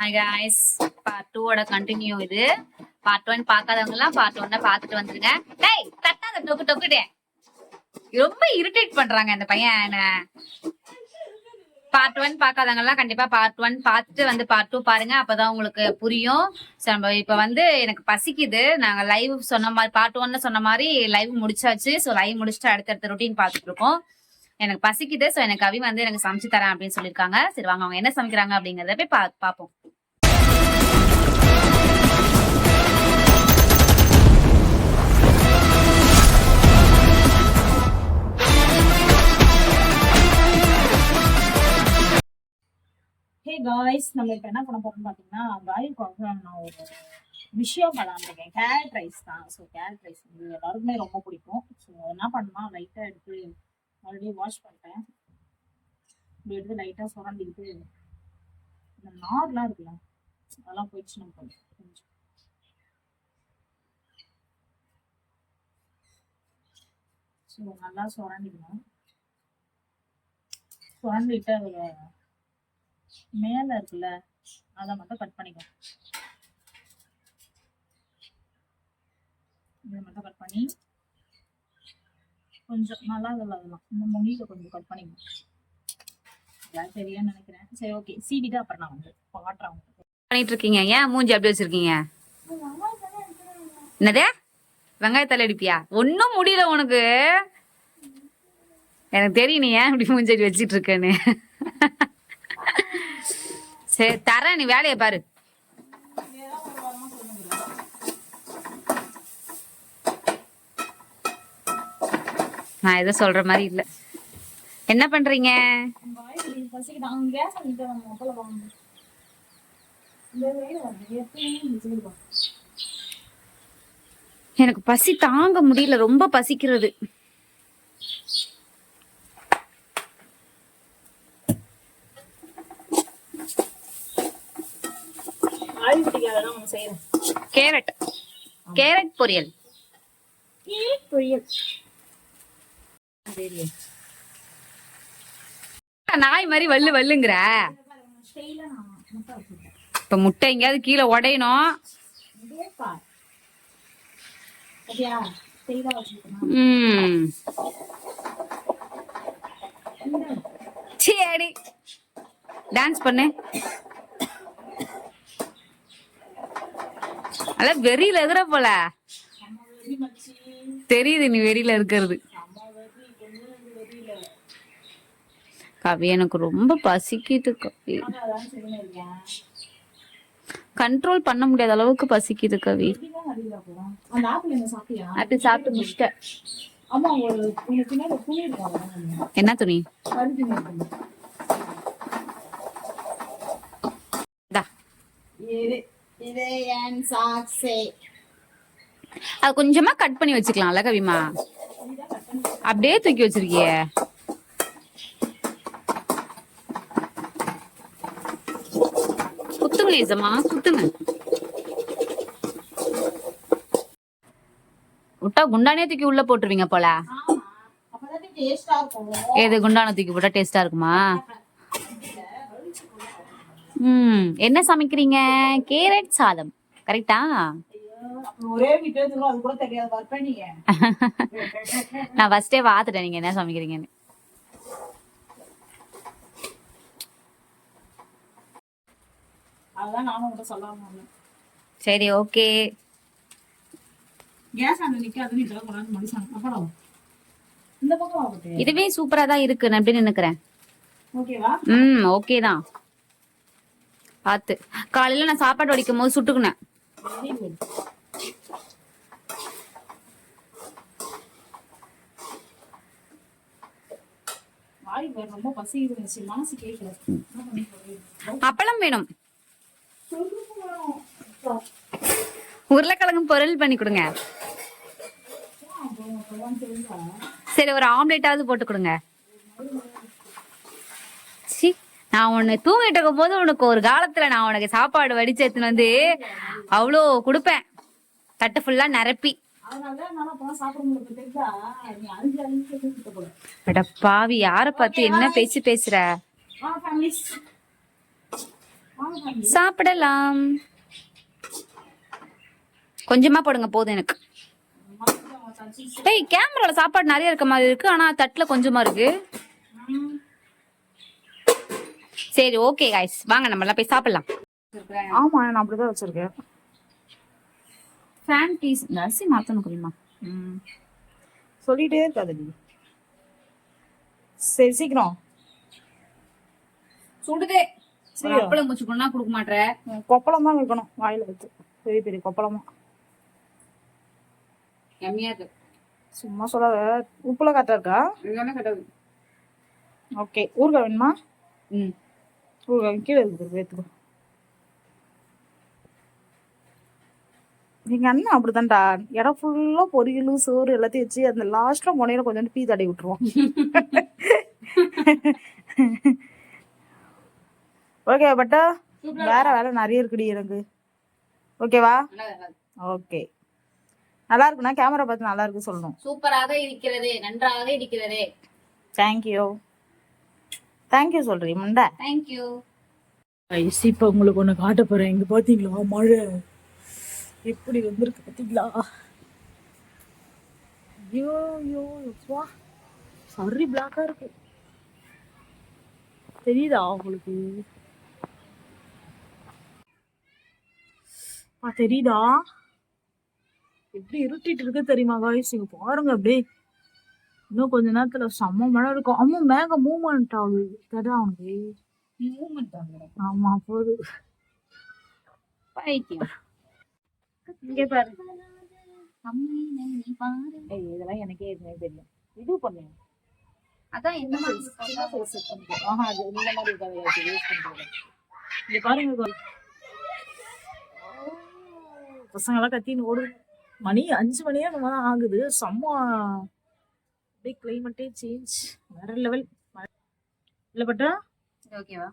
Hi guys part டூவோட continue இது. Part one பார்க்காதவங்கலாம் பார்ட் ஒன்ன பார்த்துட்டு வந்துருங்க. டேய் தட்டாத டொக்கு டொக்குடே. ரொம்ப இரிட்டேட் பண்றாங்க இந்த பையன் என்ன. பார்ட் ஒன் பார்க்காதவங்க எல்லாம் கண்டிப்பா பார்ட் ஒன் பார்த்துட்டு வந்து பார்ட் டூ பாருங்க. அப்பதான் உங்களுக்கு புரியும். நம்ம இப்ப வந்து எனக்கு பசிக்குது. நாங்க லைவ் சொன்ன மாதிரி பார்ட் ஒன்ல சொன்ன மாதிரி லைவ் முடிச்சாச்சு. ஸோ லைவ் முடிச்சுட்டு அடுத்தடுத்த ரொட்டீன் பார்த்துட்டு இருக்கோம். எனக்கு பசிக்குது ஸோ எனக்கு கவி வந்து எனக்கு சமைச்சு தரேன் அப்படின்னு சொல்லியிருக்காங்க. சரி வாங்க அவங்க என்ன சமைக்கிறாங்க அப்படிங்கறத போய் பா பார்ப்போம் ஹே காய்ஸ் நம்ம இப்போ என்ன பண்ண போறோம்னு பார்த்தீங்கன்னா காய்க்காக நான் ஒரு விஷயம் விளாண்டுருக்கேன் கேரட் ரைஸ் தான். ஸோ கேரட் ரைஸ் வந்து எல்லாருக்குமே ரொம்ப பிடிக்கும். ஸோ என்ன பண்ணலாம்? லைட்டாக எடுத்து ஆல்ரெடி வாஷ் பண்ணிட்டேன். இப்படி எடுத்து லைட்டாக சுரண்டிக்கிட்டு இந்த நார்லாம் இருக்குல்ல அதெல்லாம் போயிடுச்சு நம்ம கொஞ்சம் ஸோ நல்லா சுரண்டிக்கணும். சுரண்டிட்டு அதில் மேலே இருக்குல்ல அதை மட்டும் கட் பண்ணிக்கலாம் இதை மட்டும் கட் பண்ணி கொஞ்சம் நல்லா இதில் அதெல்லாம் இந்த மொழியில கொஞ்சம் கட் பண்ணிக்கோ. இதெல்லாம் தெரியும்னு நினைக்கிறேன். சரி ஓகே சீடிட்டு அப்புறம் நான் வந்து பாட்டுறேன் பண்ணிட்டு இருக்கீங்க ஏன் மூஞ்சி அப்படி வச்சிருக்கீங்க? என்னதே? வெங்காயத்தால அடிப்பியா ஒன்னும் முடியல உனக்கு. எனக்கு தெரியும் நீ ஏன் இப்படி மூஞ்சி வச்சிட்டு இருக்கேன்னு. சரி தரேன். நீ வேலையை பாரு. நான் எதுவும் சொல்ற மாதிரி இல்ல. என்ன பண்றீங்க? எனக்கு பசி தாங்க முடியல. ரொம்ப பசிக்கிறது. கேரட். கேரட் பொரியல். பொரியல். நாய் மாதிரி வள்ளு வல்லுங்கிற? இப்ப முட்டை எங்கேயாவது கீழே உடையணும். சரி டான்ஸ் பண்ணு. அல வெறியில இருக்கிற போல? தெரியுது நீ வெறியில இருக்கிறது அம்மா வெறி கொஞ்சம் வெறியில கவி எனக்கு ரொம்ப பசிக்குது கவி கண்ட்ரோல் பண்ண முடியாத அளவுக்கு பசிக்குது கவி. அப்படி சாப்பிட்டு முடிச்சிட்டேன். என்ன துணி? அது கொஞ்சமா கட் பண்ணி வச்சுக்கலாம்ல கவிமா. அப்படியே தூக்கி வச்சிருக்கியே. நிஜமா குத்துங்க விட்டா குண்டானே தூக்கி உள்ள போட்டுருவீங்க போல. ஏது குண்டான தூக்கி போட்டா டேஸ்டா இருக்குமா? ம் என்ன சமைக்கிறீங்க? கேரட் சாதம். கரெக்டா? நான் ஃபர்ஸ்டே பார்த்துட்டேன் நீங்க என்ன சமைக்கிறீங்கன்னு. அதுதான் நானும் உங்கள்கிட்ட சொல்லாம சரி ஓகே. கேஸ் ஆன நிக்காதுன்னு இதெல்லாம் கொண்டாந்து மனுஷன் அப்புறம் இந்த பக்கம் ஆகட்டும் இதுவே சூப்பரா தான் இருக்கு நான் எப்படி நினைக்கிறேன். ஓகேவா ம் ஓகே தான். பார்த்து காலையில நான் சாப்பாடு வடிக்கும் போது சுட்டுக்குனேன்? அப்பளம் வேணும். உருளைக்கிழங்கு பொரியல் பண்ணி கொடுங்க. சரி ஒரு ஆம்லேட்டாவது போட்டு கொடுங்க. சி நான் உன்னை தூங்கிட்டு இருக்கும் போது உனக்கு ஒரு காலத்துல நான் உனக்கு சாப்பாடு வடிச்சு எடுத்துன்னு வந்து அவ்வளோ கொடுப்பேன். தட்டு ஃபுல்லா நிரப்பி. அட பாவி யார பார்த்து என்ன பேச்சு பேசுற? சாப்பிடலாம். கொஞ்சமா போடுங்க போதும் எனக்கு. ஏய் கேமரால சாப்பாடு நிறைய இருக்க மாதிரி இருக்கு ஆனா தட்டுல கொஞ்சமா இருக்கு. சரி ஓகே காய்ஸ் வாங்க நம்ம எல்லாம் போய் சாப்பிடலாம். ஆமா நான் அப்படிதான் வச்சிருக்கேன். ஃபேன் இந்த அரிசி மாத்தணும் தெரியுமா ம். சொல்லிட்டே இருக்காது நீ. சரி சீக்கிரம். சுடுதே. அப்பளம் முச்சு கொண்டா கொடுக்க மாட்டேற கொப்பளம் தான் வைக்கணும் வாயில வச்சு. பெரிய பெரிய கொப்பளமா. எம்மியா இருக்கு. சும்மா சொல்லாத. உப்புல கரெக்டா இருக்கா? கிடையாது ஓகே. ஊறுகாய் வேணுமா? ம். ஊறுகாய் கீழே இருக்குது வேத்துக்கோ எங்க அண்ணன் அப்படித்தான்டா. இடம் ஃபுல்லா பொரியல் சோறு எல்லாத்தையும் வச்சு அந்த லாஸ்ட்ல முனையில கொஞ்சோண்டு பீ தடவி விட்டுருவோம் ஓகே பட்டா வேற வேலை நிறைய இருக்குடி எனக்கு. ஓகேவா ஓகே நல்லா இருக்குண்ணா கேமரா பார்த்து நல்லா இருக்கு சொல்லணும். சூப்பராக இருக்கிறது நன்றாக இருக்கிறது. தேங்க்யூ தேங்க்யூ சொல்றீ முண்டை. தேங்க்யூ ஐஸ் இப்போ உங்களுக்கு ஒன்று காட்ட போறேன். இங்க பாத்தீங்களா மழை. எப்படி வந்திருக்கு பாத்தீங்களா? ஐயோ ஐயோ எப்பா சரி பிளாக்கா இருக்கு. தெரியுதா உங்களுக்கு? தெரியுதா? எப்படி இருட்டிட்டு இருக்கு தெரியுமா காய்ஸ் இங்க பாருங்க அப்படியே. இன்னும் கொஞ்ச நேரத்துல செம்ம மழை இருக்கும். அம்மா மேக மூவ்மெண்ட் ஆகுது. தெரியா அவனுக்கு மூமெண்ட் ஆமா போகுது. பைத்தியம். இங்க பாரு. நீ பாரு ஏய் இதெல்லாம் எனக்கே எதுவுமே தெரியும் இது பண்ணு. அதான் இந்த மாதிரி. ஆஹா அது இந்த மாதிரி யூஸ் பண்றது. இங்க பாருங்க girl. பசங்க எல்லாம் கத்தின்னு ஓடுது. மணி அஞ்சு மணியே நம்ம தான் ஆகுது. செம்ம அப்படியே கிளைமேட்டே சேஞ்ச் வேற லெவல் இல்ல பட்டா? ஓகேவா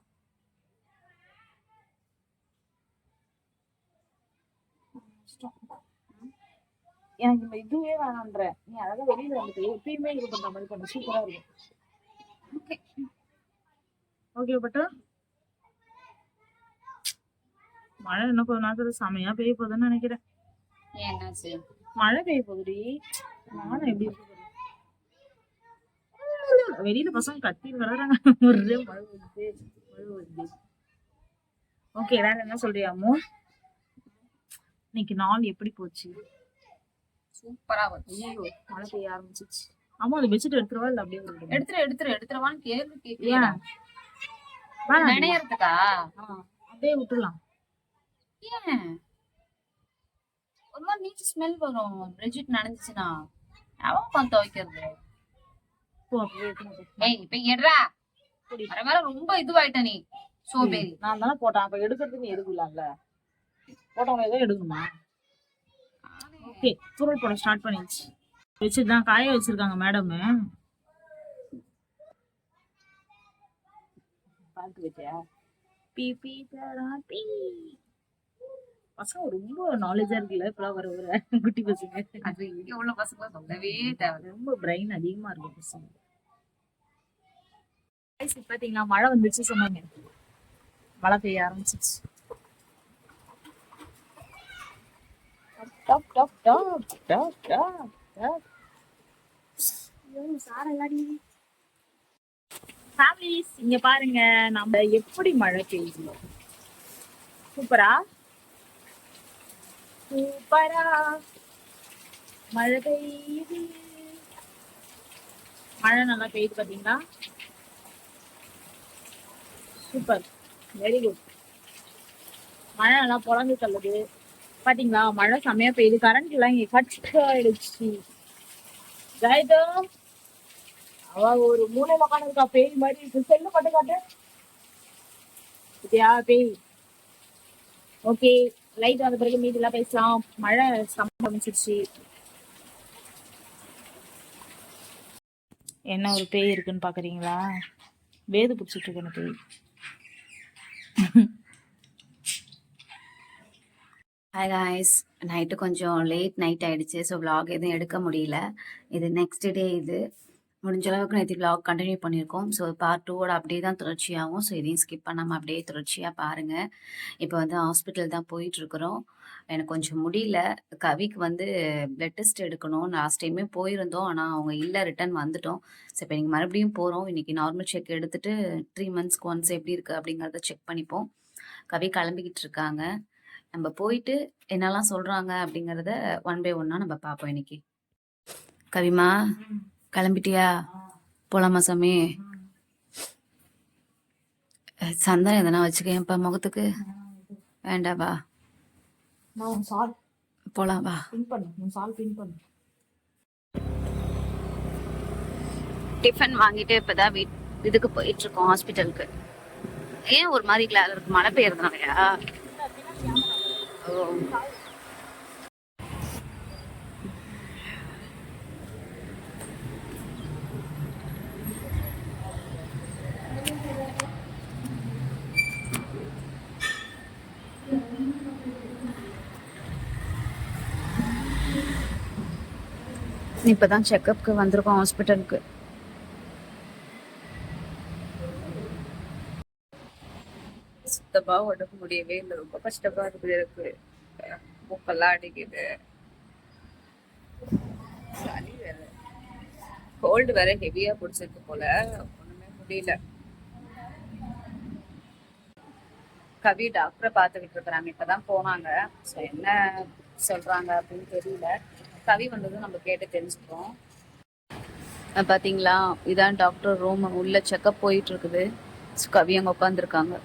எனக்கு இந்த இதுவே வேணான்ற. நீ அழகா வெளியில வந்துட்டு எப்பயுமே இது பண்ற மாதிரி பண்ணு. சூப்பரா இருக்கும். ஓகே ஓகே பட்டா? மழை இன்னும் கொஞ்ச நேரத்துல செமையா பெய்ய போகுதுன்னு நினைக்கிறேன். என்னாச்சு? மழை பெய்ய போகுதுடி. நானும் எப்படி இருக்கு. வெளியில பசங்க கத்தி வளர்றாங்க ஒரே மழை வருது. மழை வருது. ஓகே வேற என்ன சொல்றியாமோ இன்னைக்கு நாள் எப்படி போச்சு? சூப்பரா ஐயோ மழை பெய்ய ஆரம்பிச்சிச்சு ஆமா அது பெட்ஷீட் எடுத்துருவா இல்ல அப்படியே? எடுத்துரு எடுத்துரு எடுத்துருவான்னு கேள்வி டி. நினையறதுக்கா? அப்படியே விட்டுடலாம் ஏன்? ஒரு மாதிரி நீச்சு ஸ்மெல் வரும். பெட்ஷீட் நனைஞ்சுச்சுன்னா. அவன் உட்காந்து துவைக்கிறது. ஏய் இப்ப எடுறா. வர வர ரொம்ப இதுவாயிட்ட நீ. சோபேரி நான் தானே போட்டேன் அப்ப எடுக்கிறதுக்கு நீ எடுக்கலாம்ல. போட்டவங்க ஏதோ எடுக்கணுமா? ஓகே தூரல் போட ஸ்டார்ட் பண்ணிடுச்சு வச்சுதான் காய வச்சிருக்காங்க மேடம் பார்த்து வச்சியா பீ பீ பீ. பசங்க ரொம்ப நாலேஜா இருக்குல்ல? இப்பெல்லாம் வர வர குட்டி பசங்க. அது இங்க உள்ள பசங்க சொல்லவே தேவை ரொம்ப பிரெயின் அதிகமா இருக்கு பசங்க. பாத்தீங்களா மழை வந்துச்சு சொன்னாங்க. மழை பெய்ய ஆரம்பிச்சிச்சு டப் டப் டப் டப் டப் டப். ஃபேமிலிஸ் இங்க பாருங்க நம்ம எப்படி மழை பெய்யுது. சூப்பரா? சூப்பரா மழை பெய்யுது. மழை நல்லா பெய்யுது பாத்தீங்களா? சூப்பர் வெரி குட் மழை நல்லா பொழந்து தள்ளுது. பாத்தீங்களா? மழை செமையா பெய்யுது. கரண்ட் எல்லாம் இங்க கட் ஆயிடுச்சு ஜாயிதோ அவ ஒரு மூலையில உட்காந்துருக்கா பேய் மாதிரி இருக்கு. செல்லு மட்டும் காட்டு. இதையா பேய்? ஓகே லைட் வந்த பிறகு மீதி எல்லாம் பேசலாம். மழை சம்பமிச்சிருச்சு என்ன ஒரு பேய் இருக்குன்னு பாக்குறீங்களா? வேது பிடிச்சிட்டு இருக்கு அந்த பேய். ஹாய் காய்ஸ் நைட்டு கொஞ்சம் லேட் நைட் ஆயிடுச்சு ஸோ விலாக் எதுவும் எடுக்க முடியல. இது நெக்ஸ்ட் டே இது. முடிஞ்ச அளவுக்கு நேற்று vlog கண்டினியூ பண்ணியிருக்கோம். ஸோ பார்ட் டூவோட அப்படியே தான் தொடர்ச்சியாகும் ஸோ இதையும் ஸ்கிப் பண்ணாமல் அப்படியே தொடர்ச்சியாக பாருங்கள் இப்போ வந்து ஹாஸ்பிட்டல் தான் போயிட்டுருக்குறோம். எனக்கு கொஞ்சம் முடியல. கவிக்கு வந்து பிளட் டெஸ்ட் எடுக்கணும். லாஸ்ட் டைமே போயிருந்தோம். ஆனால் அவங்க இல்லை ரிட்டர்ன் வந்துட்டோம். ஸோ இப்போ நீங்கள் மறுபடியும் போகிறோம் இன்றைக்கி நார்மல் செக் எடுத்துட்டு த்ரீ மந்த்ஸ்க்கு ஒன்ஸ் எப்படி இருக்குது அப்படிங்கிறத செக் பண்ணிப்போம். கவி கிளம்பிக்கிட்டு இருக்காங்க. நம்ம போயிட்டு என்னெல்லாம் சொல்கிறாங்க அப்படிங்கிறத ஒன் பை ஒன்னாக நம்ம பார்ப்போம் இன்னைக்கு. கவிமா? கிளம்பிட்டியா? போலாமா சாமி? சந்தனம் எதனா வச்சுக்கேன்ப்பா முகத்துக்கு. வேண்டாவா நான் உன் சால் போலாம் வா. பின் டிஃபன் வாங்கிட்டு இப்பதான் வீட் இதுக்கு போயிட்டு இருக்கோம் ஹாஸ்பிட்டலுக்கு ஏன் ஒரு மாதிரி கிளால இருக்கு? மழை பெய்யறதுனாலயா? ஓ. இப்போ தான் செக்கப்புக்கு வந்திருக்கோம் ஹாஸ்பிட்டலுக்கு சுத்தமா உடம்பு முடியவே இல்லை. ரொம்ப கஷ்டமா இருக்குது எனக்கு. மூக்கெல்லாம் அடிக்குது. சளி வேற. கோல்டு வேற ஹெவியா பிடிச்சிருக்கு போல. ஒண்ணுமே முடியல. கவி டாக்டரை பார்த்துக்கிட்டு இருக்கிறாங்க. இப்பதான் போனாங்க. ஸோ என்ன சொல்றாங்க அப்படின்னு தெரியல. கவி வந்ததும் நம்ம கேட்டு தெரிஞ்சுக்கிறோம் பாத்தீங்களா இதான் டாக்டர் ரூம் உள்ள செக்கப் போயிட்டு இருக்குது கவி அங்க உட்காந்துருக்காங்க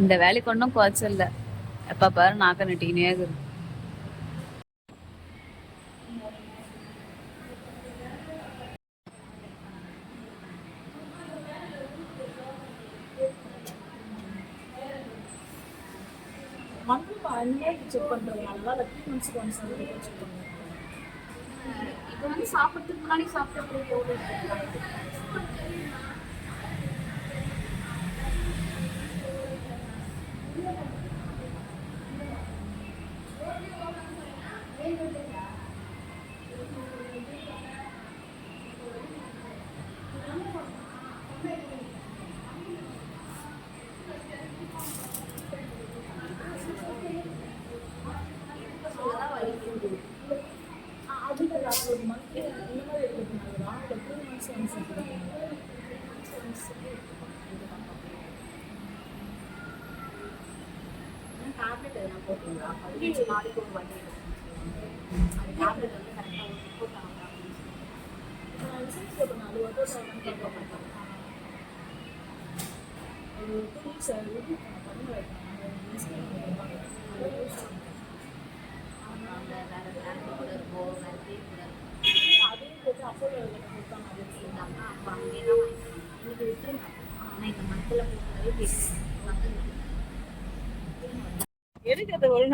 இந்த வேலைக்கு ஒன்றும் குறைச்சல இல்லை எப்ப பாரு நாக்க நட்டிக்கினே இருக்குது. அன்னைக்கு செக் பண்றதுனால இல்லை த்ரீ மந்த்ஸ்க்கு ஒன்ஸ் வந்து செக் பண்ணுவேன் இப்போ வந்து சாப்பிட்றதுக்கு முன்னாடி சாப்பிட்டு அதுக்கு அது ஒரு மந்த்லி இந்த மாதிரி எடுக்கிறதுனால தான் இல்லை த்ரீ மந்த்ஸ் ஒன்ஸ் எடுக்கிறேன் டேப்லெட் எதனா போட்டீங்களா பதினஞ்சு நாளைக்கு ஒரு வாட்டி அந்த டேப்லெட் வந்து கரெக்டாக போட்டாங்க அப்படின்னு இப்போ நான் இன்சூரன்ஸ் போட்டேன் அது ஒர்க் அவுட் ஆகணும்னு கேட்க மாட்டேன் ஒரு டூ வீக்ஸ் வேறு டேப்லெட் கூட இருக்கும் வேறு க்ரீம் கூட இருக்கும் அதே போட்டு கொடுத்தாங்க அப்போ அங்கேயே தான் இன்னைக்கு விட்டுருங்க ஆனால் இந்த மரத்தில் போகிறதே கேட்குறேன் மக்கள்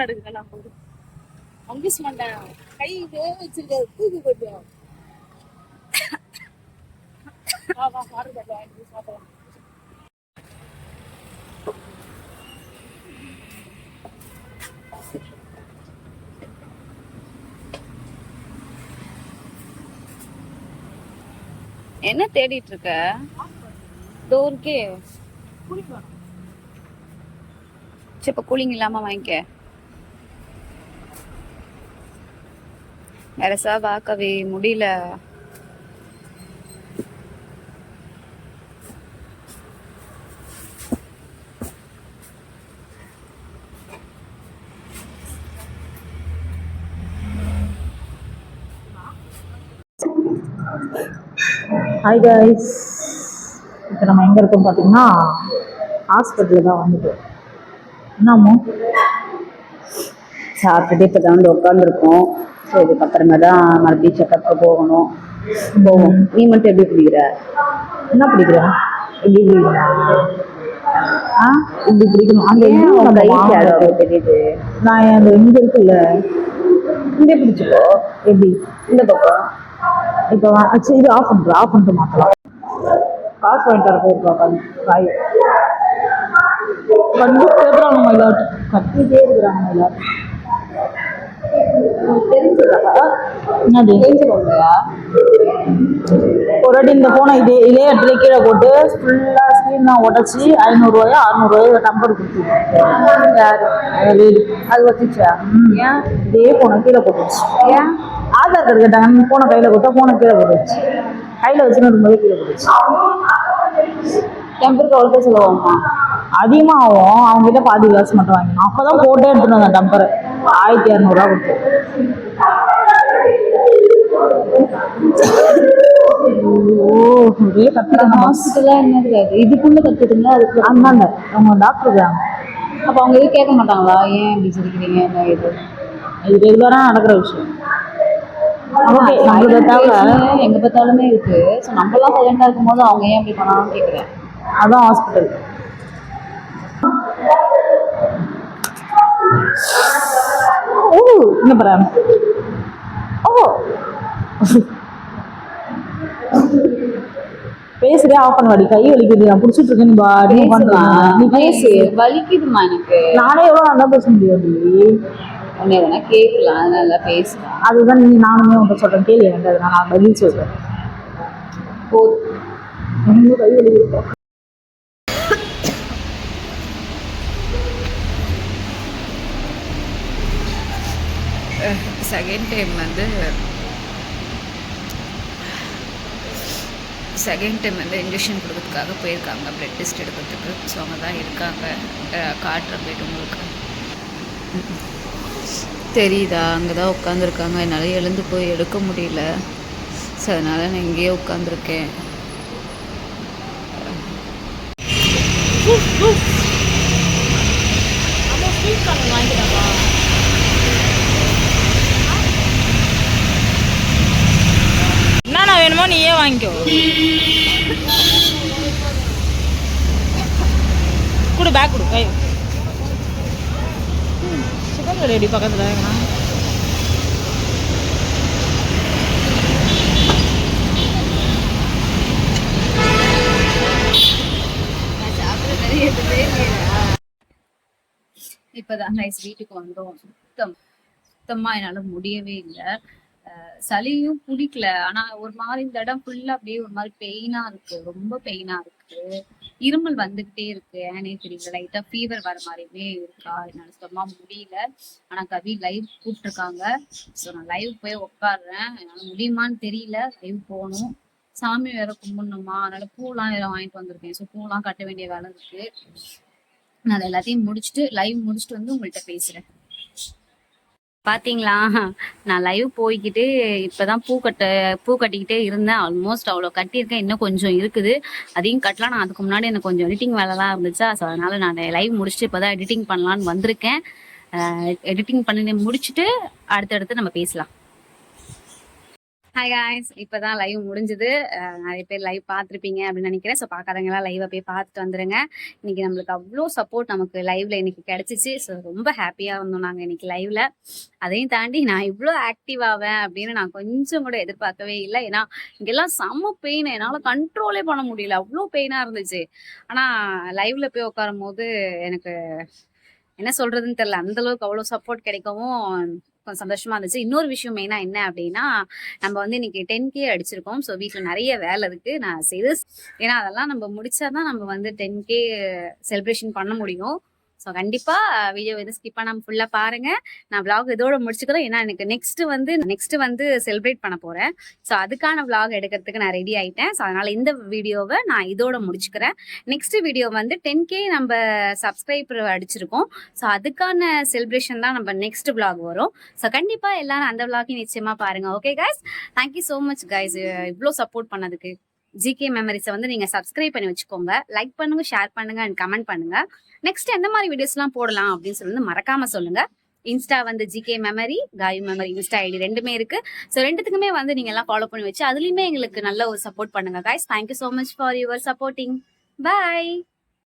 அதை நான் போது அங்கிஸ் மாட்டேன். கை வேக வச்சிருக்க தூக்கி கொஞ்சம் சாப்பிடலாம். என்ன தேடிட்டு இருக்க? டோருக்கே சரி இப்போ கூலிங் இல்லாம வாங்கிக்க. வேறசா பார்க்கவே முடியல. ஹாய் கைஸ் இப்போ நம்ம எங்கே இருக்கோம் பார்த்தீங்கன்னா ஹாஸ்பிட்டலில் தான் வந்துட்டு என்னமோ சாப்பிட்டுட்டு இப்போ தான் வந்து உட்காந்துருக்கோம் ஸோ இதுக்கப்புறமா தான் மறுபடியும் செக்கப்புக்கு போகணும். போவோம். நீ மட்டும் எப்படி குடிக்கிற? என்ன பிடிக்கிறேன் எப்படி பிடிக்கிறேன் ஆ? இப்படி பிடிக்கணும் நம்ம வாங்கணும். தெரியுது. நான் அந்த இங்கே இருக்குல்ல. இங்கே பிடிச்சிக்கோ. எப்படி? இந்த பக்கம். இப்போ சரி இது ஆஃப் பண்ணுறேன் ஆஃப் பண்ணிட்டு மாற்றலாம் காசு வாங்கிட்டு வர போயிருக்கா உட்காந்து காய். வந்து கேட்குறாங்க மயிலாட்டு கத்திட்டே இருக்கிறாங்க தெரிஞ்சிருவாங்கயா ஒரு வாட்டி இந்த போனை இதே இதே இடத்துல கீழே போட்டு ஃபுல்லாக ஸ்க்ரீன்லாம் உடச்சி ஐநூறுரூவாயோ அறநூறுவாயோ டம்பர் கொடுத்துருக்கோம் யாரு? அது ஏன்? இதே போனை கீழே போட்டுச்சு ஏன்? ஆதார் கார்டு கேட்டாங்க. போனை கையில் கொடுத்தா போனை கீழே போட்டுச்சு கையில் வச்சுன்னு இருக்கும்போது கீழே போட்டுச்சு டெம்பருக்கு அவ்வளோ சொல்லுவாங்க. அதிகமாக ஆகும் அவங்க கிட்ட பாதி காசு மட்டும் வாங்கினோம். அப்போ தான் போட்டே எடுத்துட்டு வந்தேன் டம்பரை ஆயிரத்தி இரநூறுவா கொடுத்து ஓ ஒரே கத்துறாங்க ஹாஸ்பிட்டலாக என்னது இதுக்குள்ள கத்துட்டுங்களா அதுக்கு அந்தாண்ட அவங்க டாக்டர் அப்போ அவங்க எதுவும் கேட்க மாட்டாங்களா? ஏன் இப்படி சொல்லிக்கிறீங்க என்ன இது இது ரெகுலராக நடக்கிற விஷயம். ஓகே எங்க பார்த்தாலுமே இருக்கு. ஸோ நம்மலாம் சைலண்டா இருக்கும்போது அவங்க ஏன் இப்படி பண்ணாலும் கேட்குறேன் அதான் ஹாஸ்பிட்டல் என்ன பாரு ஓ. பேசுறே ஆஃப் பண்ண வாடி கை வலிக்குது. நான் பிடிச்சிட்டு இருக்கேன் பா நீ பண்ணுறேன் நீ பேசு. வலிக்குதுமா எனக்கு. நானே எவ்வளோ நல்லா பேச முடியும் உன்னை எதனா கேட்கலாம். அதனால பேசலாம் அதுதான் நீ நானுமே உன்கிட்ட சொல்றேன். கேள்வி அதை நான் பதில் சொல்றேன். ரொம்ப கை வலிக்குது செகண்ட் டைம் வந்து செகண்ட் டைம் வந்து இன்ஜெக்ஷன் கொடுக்கறதுக்காக போயிருக்காங்க ப்ளட் டெஸ்ட் எடுக்கிறதுக்கு. ஸோ அவங்க தான் இருக்காங்க. காட்டுற காட்டுறேன் போயிட்டு உங்களுக்கு. தெரியுதா? அங்கே தான் உட்காந்துருக்காங்க என்னால் எழுந்து போய் எடுக்க முடியல. ஸோ அதனால் நான் இங்கேயே உட்காந்துருக்கேன் வேணுமோ நீயே வாங்கிக்கோ. கொடு பேக் கொடு. கை சிக்கன் ரெடி பக்கத்தில் இப்போதான் வீட்டுக்கு வந்தோம். சுத்தம். சுத்தமாக என்னால் முடியவே இல்லை. சளியும் பிடிக்கல ஆனா ஒரு மாதிரி இந்த இடம் ஃபுல்லா அப்படியே ஒரு மாதிரி பெயினா இருக்கு. ரொம்ப பெயினா இருக்கு. இருமல் வந்துகிட்டே இருக்கு. ஏனே தெரியல. லைட்டா ஃபீவர் வர மாதிரியுமே இருக்கா? என்னால சுத்தமா முடியல. ஆனா கவி லைவ் கூப்பிட்டுருக்காங்க. ஸோ நான் லைவ் போய் உட்காடுறேன் என்னால முடியுமான்னு தெரியல. லைவ் போகணும். சாமி வேற கும்பிடணுமா? அதனால பூலாம் வேற வாங்கிட்டு வந்திருக்கேன். ஸோ பூலாம் கட்ட வேண்டிய வேலை இருக்கு. நான் எல்லாத்தையும் முடிச்சுட்டு லைவ் முடிச்சுட்டு வந்து உங்கள்கிட்ட பேசுறேன். பாத்தீங்களா? நான் லைவ் போய்கிட்டு இப்பதான் பூ கட்ட பூ கட்டிக்கிட்டே இருந்தேன். ஆல்மோஸ்ட் அவ்வளோ கட்டியிருக்கேன். இன்னும் கொஞ்சம் இருக்குது. அதையும் கட்டலாம். நான் அதுக்கு முன்னாடி எனக்கு கொஞ்சம் எடிட்டிங் வேலைலாம் இருந்துச்சா. ஸோ அதனால நான் லைவ் முடிச்சுட்டு இப்போதான் எடிட்டிங் பண்ணலான்னு வந்திருக்கேன். எடிட்டிங் பண்ணி முடிச்சுட்டு அடுத்தடுத்து நம்ம பேசலாம். ஹாய் காய்ஸ் இப்போதான் லைவ் முடிஞ்சது. நிறைய பேர் லைவ் பார்த்துருப்பீங்க அப்படின்னு நினைக்கிறேன். ஸோ பார்க்காதவங்களாம் எல்லாம் லைவை போய் பார்த்துட்டு வந்துருங்க. இன்னைக்கு நம்மளுக்கு அவ்வளோ சப்போர்ட் நமக்கு லைவ்ல இன்னைக்கு கிடைச்சிச்சு. ஸோ ரொம்ப ஹாப்பியாக இருந்தோம் நாங்கள் இன்னைக்கு லைவ்ல அதையும் தாண்டி நான் இவ்வளோ ஆக்டிவ் ஆவேன் அப்படின்னு நான் கொஞ்சம் கூட எதிர்பார்க்கவே இல்லை. ஏன்னா இங்கெல்லாம் செம்ம பெயின் என்னால் கண்ட்ரோலே பண்ண முடியல. அவ்வளோ பெயினாக இருந்துச்சு. ஆனால் லைவ்ல போய் உட்காரும் போது எனக்கு என்ன சொல்றதுன்னு தெரியல. அந்த அளவுக்கு அவ்வளோ சப்போர்ட் கிடைக்கவும் கொஞ்சம் சந்தோஷமா இருந்துச்சு. இன்னொரு விஷயம் மெயினா என்ன அப்படின்னா நம்ம வந்து இன்னைக்கு டென் கே அடிச்சிருக்கோம். ஸோ வீட்டில் நிறைய வேலை இருக்கு. நான் செய்து ஏன்னா அதெல்லாம் நம்ம முடிச்சாதான் நம்ம வந்து டென் கே செலிப்ரேஷன் பண்ண முடியும். ஸோ கண்டிப்பாக வீடியோ வந்து ஸ்கிப் பண்ணாமல் ஃபுல்லாக பாருங்கள் நான் vlog இதோட முடிச்சுக்கிறேன். ஏன்னா எனக்கு நெக்ஸ்ட் வந்து நெக்ஸ்ட் வந்து செலிப்ரேட் பண்ண போகிறேன் ஸோ அதுக்கான vlog எடுக்கிறதுக்கு நான் ரெடி ஆகிட்டேன் ஸோ அதனால் இந்த வீடியோவை நான் இதோட முடிச்சுக்கிறேன். நெக்ஸ்ட் வீடியோ வந்து டென் கே நம்ம சப்ஸ்கிரைபர் அடிச்சிருக்கோம். ஸோ அதுக்கான செலிப்ரேஷன் தான் நம்ம நெக்ஸ்ட் vlog வரும். ஸோ கண்டிப்பாக எல்லாரும் அந்த வ்ளாக் நிச்சயமாக பாருங்கள் okay guys thank you so much guys இவ்வளோ சப்போர்ட் பண்ணதுக்கு. ஜிகே மெமரிஸை வந்து நீங்கள் சப்ஸ்கிரைப் பண்ணி வச்சுக்கோங்க. லைக் பண்ணுங்க ஷேர் பண்ணுங்க அண்ட் கமெண்ட் பண்ணுங்க. நெக்ஸ்ட் எந்த மாதிரி வீடியோஸ்லாம் போடலாம் அப்படின்னு சொல்லி மறக்காம சொல்லுங்க. இன்ஸ்டா வந்து GK memory Gayu memory insta ID ரெண்டுமே இருக்கு. ஸோ ரெண்டுத்துக்குமே வந்து நீங்க எல்லாம் ஃபாலோ பண்ணி வச்சு அதுலயுமே எங்களுக்கு நல்ல ஒரு சப்போர்ட் பண்ணுங்க guys thank you so much for your supporting bye